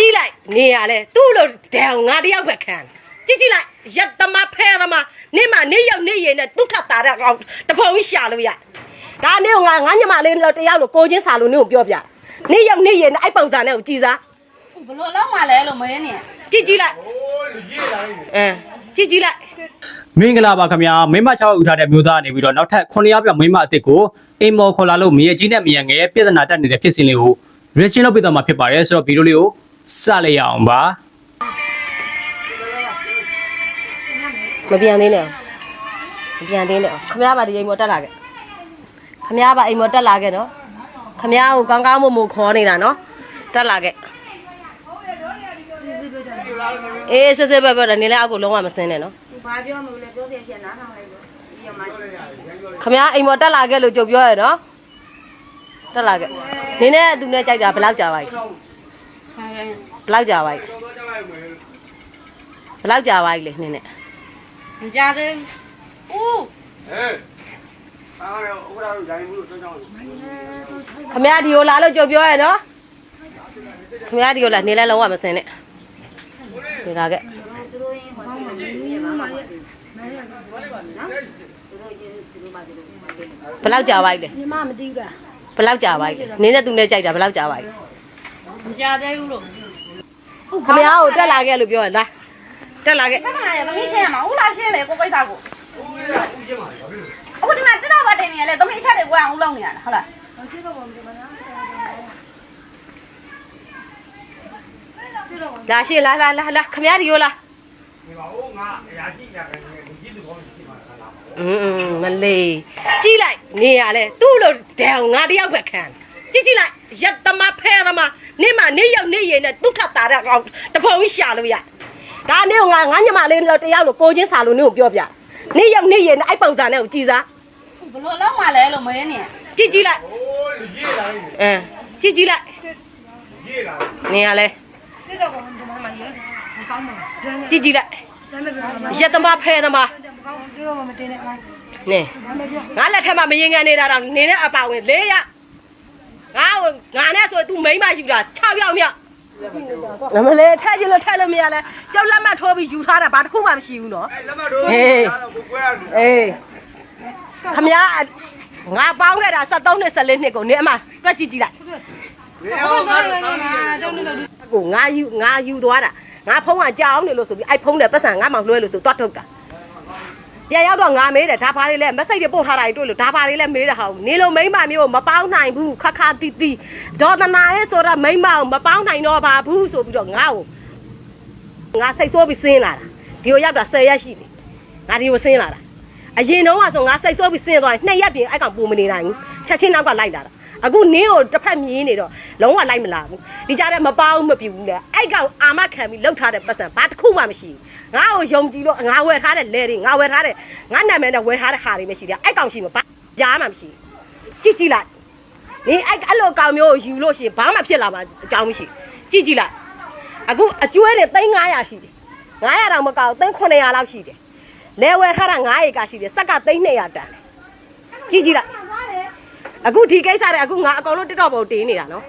ကြည့်လိုက်နေရလဲသူ့လိုဒံငါတယောက်ပဲခံကြည့်ကြည့်လိုက်ရက်သမားဖဲသမားနေမနေရောက်နေရင်နဲ့သူ့ထပ်တာတဲ့ကောင်တဖုံကြီးရှာလို့ရဒါနေကငါငါညမလေးတော့တယောက်လိုကိုချင်းစာလို့နေကိုပြောပြနေရောက်နေရင်နဲ့အဲ့ပုံစံနဲ့ကိုကြည်စားဘလို့လောက်မှလဲလို့မင်းနေကြည့်ကြည့်လိုက်အင်းကြည့်ကြည့်လိုက်မင်္ဂလာပါခင်ဗျာမိမ6ဦးထားတဲ့မျိုးသားနေပြီးတော့နောက်ထပ်9ယောက်ပြောက်မိမအစ်စ်ကိုအိမ်မော်ခေါ်လာလို့မြေကြီးနဲ့မြေငယ်ပြဿနာတက်နေတဲ့ဖြစ်စဉ်လေးကို reaction လုပ်ပေးသွားမှာဖြစ်ပါတယ်ဆိုတော့ဗီဒီယိုလေးကို စလိုက်ရအောင်ပါမပြန်သေးနဲ့မပြန်သေးနဲ့ခမရပါဒီအိမ်မော်တက်လာခဲ့ခမရပါအိမ်မော်တက်လာခဲ့နော်ခမရကိုကောင်းကောင်းမွန်မွန်ခေါ်နေတာနော်တက်လာခဲ့အေးစစ်စစ်ပဲပဲနေလဲအောက်ကိုလုံးဝမစင်းနဲ့နော်ဘာပြောမလို့လဲပြောပြချက်နားထောင်လိုက်လို့ဒီမှာခမရအိမ်မော်တက်လာခဲ့လို့ကြုံပြောရနော်တက်လာခဲ့နင်းနဲ့သူနဲ့ကြိုက်တာဘယ်လောက်ကြာပါ යි ဘယ် လောက်ကြာပါ့ဘလောက်ကြာပါ့လေနင်းနဲ့မကြသေးဘူးဦးဟေးအားရဥပဒေဓာတ်မှုလို့ကြောက်ကြောက်ခမရဒီကိုလာလို့ကြုံပြောရနော်ခမရဒီကိုလာနေလဲလုံးဝမစင်နဲ့နေလာခဲ့ဘလောက်ကြာပါ့လေညီမမသိဘူးလားဘလောက်ကြာပါ့လေနင်းနဲ့သူနဲ့ကြိုက်တာဘလောက်ကြာပါ့လေမကြသေးဘူးလို့ ခမရကိုတက်လာခဲ့လို့ပြောရလားတက်လာခဲ့ပြဿနာရသမီးရှင်းရမှာဦးလားရှင်းလေကိုကိစ္စကိုအခုဒီမှာတက်တော့ဗတ်တင်နေရလေသမီးအချက်တွေကိုအောင်ဦးလုံးနေရတာဟုတ်လားလာရှင်းလာလာလာလာခမရဒီကိုလာอืมမလေးကြည့်လိုက်နေရလဲသူ့လိုဒံငါတယောက်ပဲခံ ကြည့်ကြည့်လိုက်ရက်သမားဖဲသမားနေမနေရောက်နေရင်နဲ့သူ့ထပ်တာတဲ့ကောင်တဖုံကြီးရှာလို့ရဒါနေကငါငါညမလေးတော့တယောက်လိုကိုချင်းစာလို့နေကိုပြောပြနေရောက်နေရင်နဲ့အဲ့ပုံစံနဲ့ကိုကြည်စားဘလို့လောက်မှလဲလို့မင်းနေကြည့်ကြည့်လိုက်အင်းကြည့်ကြည့်လိုက်နေရလဲကြည့်ကြည့်လိုက်ရက်သမားဖဲသမားနေငါလက်ထက်မှာမရင်ခံနေတာတော့နေနဲ့အပါဝင်၄ရ ငါငါနဲ့ဆို तू မိန်းမယူတာ6ယောက်မြောက်နမလေးထက်ကြည့်လို့ထက်လို့မရလဲကြောက်လက်မှတ်ထိုးပြီးယူထားတာဘာတစ်ခုမှမရှိဘူးနော်လက်မတော်ဟေးအေးခမရငါပေါင်းခဲ့တာ73နှစ်14နှစ်ကိုနေအမတွက်ကြည့်ကြည့်လိုက်နေအောင်ငါတို့တောင်းနေကိုငါယူငါယူသွားတာငါဖုံးကကြောင်းနေလို့ဆိုပြီးအဲ့ဖုံးတဲ့ပတ်စံငါမှလွှဲလို့ဆိုတွတ်ထုတ်တာ ပြန်ရောက်တော့ငါမေးတယ်ဒါဘာတွေလဲမစိတ်တွေပို့ထားတာတွေတွေ့လို့ဒါဘာတွေလဲမေးတာဟာနေလို့မိမ့်မမျိုးမပေါင်းနိုင်ဘူးခခတီတီဒေါ်သနာရဲ့ဆိုတော့မိမ့်မအောင်မပေါင်းနိုင်တော့ပါဘူးဆိုပြီးတော့ငါ့ကိုငါစိတ်ဆိုးပြီးဆင်းလာတာဒီကိုရောက်တာ10ရက်ရှိပြီငါဒီကိုဆင်းလာတာအရင်တော့ကဆိုငါစိတ်ဆိုးပြီးဆင်းသွားရင်နှစ်ရက်ပြင်အဲ့ကောင်ပူမနေနိုင်ဘူးချက်ချင်းနောက်ကလိုက်လာတာ အခုနင်းကိုတစ်ဖက်မြင်းနေတော့လုံးဝလိုက်မလာဘူးဒီကြားထဲမပေါင်းမပြူဘူးလေအဲ့ကောင်အာမခံပြီးလှုပ်ထားတဲ့ပတ်စံဘာတစ်ခုမှမရှိဘူးငါ့ကိုယုံကြည်လို့ငါဝယ်ထားတဲ့လဲတွေငါဝယ်ထားတဲ့ငါနာမည်နဲ့ဝယ်ထားတဲ့ဟာတွေမရှိတယ်အဲ့ကောင်ရှိမှာဘာကြားမှမရှိဘူးကြည့်ကြည့်လိုက်နင်းအဲ့အဲ့လိုကောင်မျိုးကိုယူလို့ရှိရင်ဘာမှဖြစ်လာမှာအကြောင်းမရှိကြည့်ကြည့်လိုက်အခုအကျွဲတွေ3900ရှိတယ်900တောင်မကောက်3900လောက်ရှိတယ်လဲဝယ်ထားတာ9ရေကရှိတယ်စက်က3200တန်တယ်ကြည့်ကြည့်လိုက် အခုဒီကိစ္စတွေအခုငါအကောင်လုံး TikTok ပေါ်တင်နေတာနော်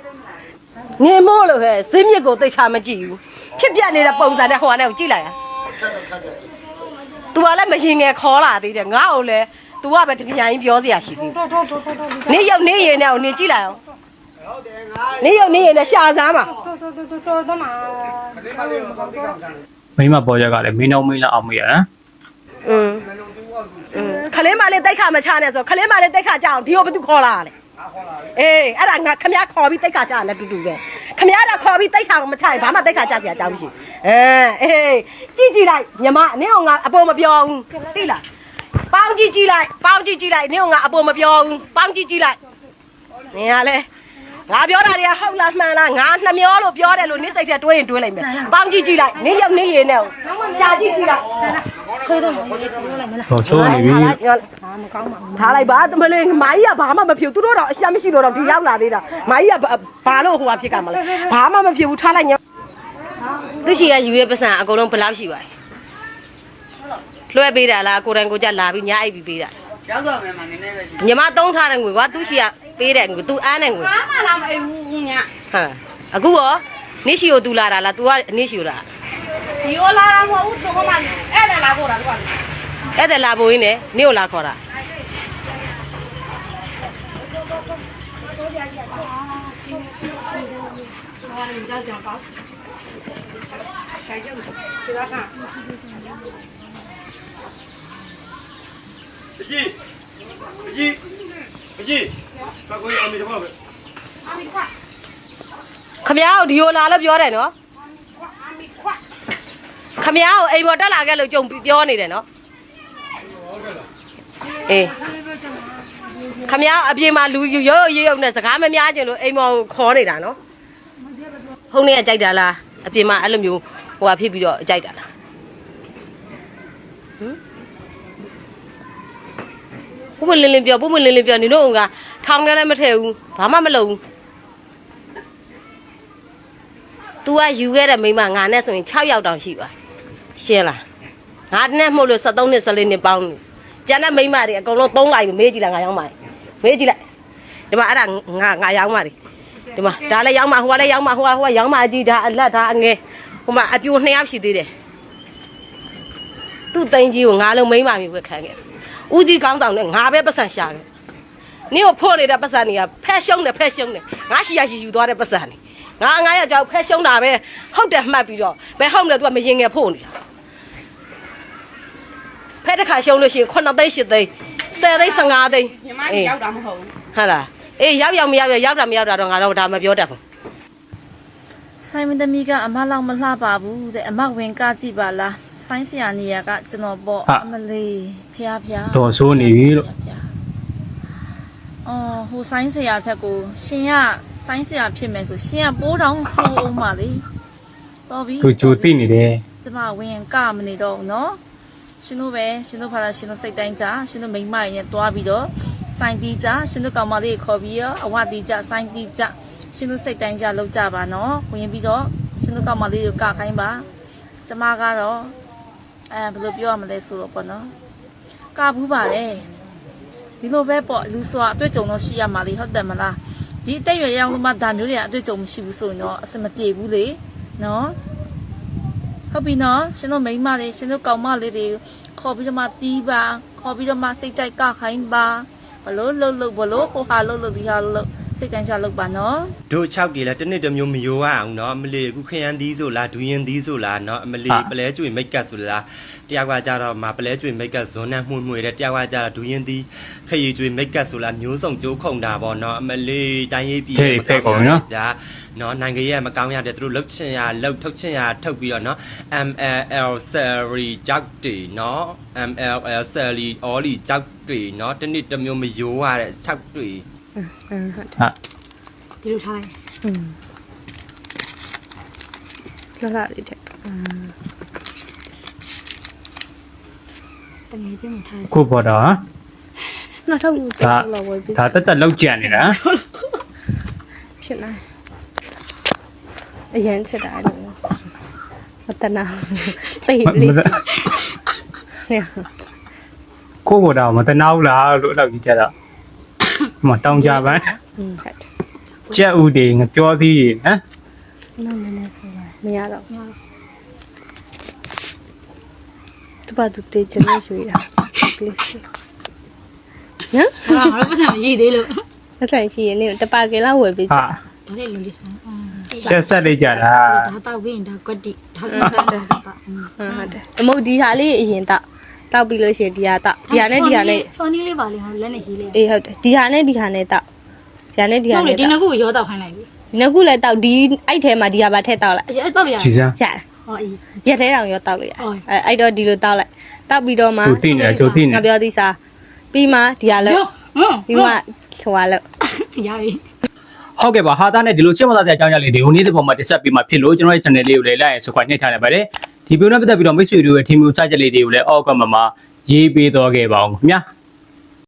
ငင်မို့လို့ဟဲ့စင်းမြစ်ကိုသိချာမကြည့်ဘူးဖြစ်ပြနေတဲ့ပုံစံနဲ့ဟိုကနေကိုကြည့်လိုက်ရသူကလည်းမရင်ငယ်ခေါ်လာသေးတယ်ငါ့ကိုလည်း तू ကပဲတပြိုင်ပြောစရာရှိသေးတယ်နေရုပ်နေရင်နဲ့ကိုနေကြည့်လိုက်အောင်နေရုပ်နေရင်နဲ့ရှာစားမှာမိမပေါ်ရက်ကလည်းမင်းတို့မင်းလာအောင်မရဟမ် ခလေးမလေးတိတ်ခါမချနဲ့ဆိုခလေးမလေးတိတ်ခါကြအောင်ဒီကိုဘယ်သူခေါ်လာလဲအေးအဲ့ဒါငါခမရခေါ်ပြီးတိတ်ခါကြလည်းတူတူပဲခမရတော့ခေါ်ပြီးတိတ်ခါမချရင်ဘာမှတိတ်ခါကြစရာအကြောင်းမရှိအဲအေးကြည့်ကြည့်လိုက်ညီမနင်းအောင်ငါအပေါ်မပြောဘူးသိလားပေါင်းကြည့်ကြည့်လိုက်ပေါင်းကြည့်ကြည့်လိုက်နင်းအောင်ငါအပေါ်မပြောဘူးပေါင်းကြည့်ကြည့်လိုက်နင်ကလည်းငါပြောတာတွေကဟုတ်လားမှန်လားငါနှမျောလို့ပြောတယ်လို့နင်းစိတ်ထဲတွေးရင်တွေးလိုက်မယ်ပေါင်းကြည့်ကြည့်လိုက်နင်းရောက်နင်းရင်နဲ့ရှာကြည့်ကြည့်လိုက် ဟောဆိုးနေပြီထားလိုက်ပါသမလေးမာကြီးကဘာမှမဖြစ်ဘူးသူတို့တော့အရှက်မရှိတော့တော့ဒီရောက်လာသေးတာမာကြီးကဘာလို့ဟိုဟာဖြစ်ကမလဲဘာမှမဖြစ်ဘူးထားလိုက်ညသူရှိကယူရဲ့ပတ်စံအကုန်လုံးဘယ်လောက်ရှိပါလဲလွှဲပေးတာလားကိုရန်ကိုကြလာပြီးညအိပ်ပြီးပေးတာရောက်တော့မယ်မနည်းနည်းပဲရှိညီမသုံးထားတဲ့ငွေကွာသူရှိကပေးတဲ့ငွေသူအားတဲ့ငွေဘာမှလာမအိမ်ဘူးညဟမ်အခုရောနေရှိကို तू လာတာလား तू ကနေရှိကိုလာ ဒီကိုလာတာမဟုတ်ဘူးသူကမှအဲ့ဒါလာဖို့တာသူကအဲ့ဒါလာဖို့ရင်းနဲ့နေကိုလာခေါ်တာအကြီးအကြီးအကြီးဘာကိုအမေတော့ပဲခမ ्या ကိုဒီကိုလာလို့ပြောတယ်နော် ခမ ्या ကိုအိမ်ပေါ်တက်လာခဲ့လို့ကြုံပြောနေတယ်နော်အေးခမ ्या အပြင်မှာလူရုပ်ရုပ်ရုပ်ရုပ်နဲ့စကားမများချင်လို့အိမ်ပေါ်ကိုခေါ်နေတာနော်ဖုန်းလေးကကြိုက်တာလားအပြင်မှာအဲ့လိုမျိုးဟိုဟာဖြစ်ပြီးတော့ကြိုက်တာလားဟမ်ဘုမလင်းလင်းပြောဘုမလင်းလင်းပြောနေတို့ကထောင်ထဲလည်းမထည့်ဘူးဘာမှမလုပ်ဘူး तू ကယူခဲ့တဲ့မိန်းမငါနဲ့ဆိုရင်6ယောက်တောင်ရှိပါ ရှင်းလားငါနဲ့မှုတ်လို့73နှစ်14နှစ်ပေါင်းနေကျန်တဲ့မိန်းမတွေအကုန်လုံး3လိုက်ပြီမေးကြည့်လိုက်ငါရောက်ပါမေးကြည့်လိုက်ဒီမှာအဲ့ဒါငါငါရောက်ပါဒီမှာဒါလည်းရောက်မှဟိုကလည်းရောက်မှဟိုကဟိုကရောက်မှအကြီးဒါအလက်ဒါအငယ်ဟိုမှာအပြို2ယောက်ရှိသေးတယ်သူ့သိန်းကြီးကိုငါလုံးမိန်းမမျိုးပဲခံခဲ့ဦးကြီးကောင်းဆောင်နဲ့ငါပဲပတ်စံရှာခဲ့နင်းကိုဖို့နေတဲ့ပတ်စံတွေကဖက်ရှုံးတယ်ဖက်ရှုံးတယ်ငါရှိရရှိယူသွားတဲ့ပတ်စံတွေငါငါရကြောက်ဖက်ရှုံးတာပဲဟုတ်တယ်မှတ်ပြီးတော့ဘယ်ဟုတ်လဲသူကမရင်ငယ်ဖို့နေတာ ဖက်တစ်ခါရှုံးလို့ရှိရင်9သိန်း10သိန်း10သိန်း15သိန်းညီမကြီးရောက်တာမဟုတ်ဘူးဟုတ်လားအေးရောက်ရောက်မရောက်ရောက်တာမရောက်တာတော့ငါတော့ဒါမပြောတတ်ဘူးဆိုင်မသမီးကအမလောက်မလှပါဘူးတဲ့အမဝင်ကကြည့်ပါလားဆိုင်းဆရာနေရကကျွန်တော်ပေါ့ဟာအမလေးဖះဖះတော်ဆိုးနေပြီလို့ဖះဖះအော်ဟိုဆိုင်းဆရာချက်ကိုရှင်ကဆိုင်းဆရာဖြစ်မယ်ဆိုရှင်ကပိုးတောင်ဆိုးအောင်ပါလေတော်ပြီသူကြိုသိနေတယ်ကျမဝင်ကမနေတော့ဘူးနော် ရှင်တို့ပဲရှင်တို့ဖာလာရှင်တို့စိတ်တိုင်းကြရှင်တို့မိန်းမရင်းနဲ့တွားပြီးတော့စိုင်းတီးကြရှင်တို့ကောင်မလေးကိုခေါ်ပြီးတော့အဝတီးကြစိုင်းတီးကြရှင်တို့စိတ်တိုင်းကြလောက်ကြပါနော်ဝင်ပြီးတော့ရှင်တို့ကောင်မလေးကိုကခိုင်းပါကျမကတော့အဲဘယ်လိုပြောရမလဲဆိုတော့ပေါ့နော်ကဘူးပါလေဒီလိုပဲပေါ့လူစွာအတွေ့အကြုံတော့ရှိရမှာလေဟုတ်တယ်မလားဒီအတိတ်ရွယ်ရောက်လို့မှဒါမျိုးတွေအတွေ့အကြုံမရှိဘူးဆိုရင်တော့အဆင်မပြေဘူးလေနော် ဟုတ်ပြီနော်ရှင်တို့မိန်းမတွေရှင်တို့ကောင်မလေးတွေခေါ်ပြီးတော့မှတီးပါခေါ်ပြီးတော့မှစိတ်ကြိုက်ကခိုင်းပါဘလို့လှုပ်လှုပ်ဘလို့ဟိုဟာလှုပ်လှုပ်ဒီဟာလှုပ်လှုပ် စိတ်တန်းချလှုပ်ပါနော် တို့6တီလဲတစ်နှစ်တစ်မျိုးမယိုရအောင်เนาะအမလီအခုခရမ်းသီးဆိုလားဒူရင်သီးဆိုလားเนาะအမလီ ဟာ ပလဲကျွေမိတ်ကပ်ဆိုလားတယောက်ကကြတော့မပလဲကျွေမိတ်ကပ်ဇွန်နဲ့မှုန့်မှုန့်တဲ့တယောက်ကကြတော့ဒူရင်သီးခရီကျွေမိတ်ကပ်ဆိုလားမျိုးစုံကြိုးခုံတာပေါ့เนาะအမလီတိုင်းရေးပြည် ဟေးဖဲကုန်နော် ကြာเนาะနိုင်ငံရေးကမကောင်းရတဲ့သူတို့လှုပ်ချင်ရလှုပ်ထုတ်ချင်ရထုတ်ပြီးတော့เนาะ MLL salary ကြောက်တီเนาะ MLL salary all ကြောက်တီเนาะတစ်နှစ်တစ်မျိုးမယိုရတဲ့6တီ ဟာ ဒီလိုထားလိုက်อืมလှလှလေးတဲ့อืมတငယ်ချင်းမထား ခုပေါ်တော့ဟမ် နှစ်ထောက် ဒါ လောက်ဝယ်ပြီး ဒါတက်တက်လောက်ကြံနေတာဟမ် ဖြစ်နေအရင်ချစ်တာအဲ့လိုမတနာတိတ်လေးစီဟဲ့ ကိုပေါ်တော့မတနာဘူးလားလို့အဲ့လောက်ကြီးကြတော့ မတောင်းကြပန်းอืมဟုတ်တယ်ကြက်ဥတွေငပြောသေးဟမ်နောက်နည်းနည်းဆိုပါမရတော့သူပါသူတေးချင်လို့ရွှေတာ please နော်ဟာငါတို့ပတ်စံမရည်သေးလို့မဆိုင်ရှိရင်လည်းတပါကလေးဝယ်ပေးချဟာင်ဒါလေးလူလေးထားဆက်ဆက်လေးကြတာဒါတောက်ပြီးရင်ဒါကွက်တိဒါကဒါဒါဟုတ်တယ်အမုတ်ဒီဟာလေးအရင်တောက် တောက်ပြီးလို့ရှိရင်ဒီဟာတောက်ဒီဟာနဲ့ဒီဟာနဲ့ချော်နီးလေးပါလေဟောလက်နဲ့ရေးလေးအေးဟုတ်တယ်ဒီဟာနဲ့ဒီဟာနဲ့တောက်ဒီဟာနဲ့ဒီဟာဟုတ်လေနဲ့ဒီတောက်နှစ်ခုရောတောက်ခိုင်းလိုက်ပြီဒီနှစ်ခုလည်းတောက်ဒီအဲ့ထဲမှာဒီဟာပါထည့်တောက်လိုက်အဲ့တောက်ရကြည်စမ်းရတယ်ဟောအေးရက်ထဲတောင်ရောတောက်လို့ရဟုတ်အဲအဲ့တော့ဒီလိုတောက်လိုက်တောက်ပြီးတော့မှသူသိနေတယ်သူသိနေငါပြောသည်စားပြီးမှဒီဟာလို့ဟွန်းပြီးမှဟိုဟာလို့ရပြီဟုတ်ကဲ့ပါဟာသားနဲ့ဒီလိုရှင်းမသားတဲ့အကြောင်းအရာလေးတွေကိုနေ့တစ်ပုံမှာတင်ဆက်ပေးမှာဖြစ်လို့ကျွန်တော်ရဲ့ channel လေးကိုလည်း like and subscribe နှိပ်ထားလိုက်ပါတယ် ဒီဗီဒီယိုနဲ့ပတ်သက်ပြီးတော့မိတ်ဆွေတို့ရဲ့ထင်မြင်စကြက်လေးတွေကိုလည်းအောက်ကမှာမှာရေးပေးတော့ခဲ့ပါအောင်ခင်ဗျာ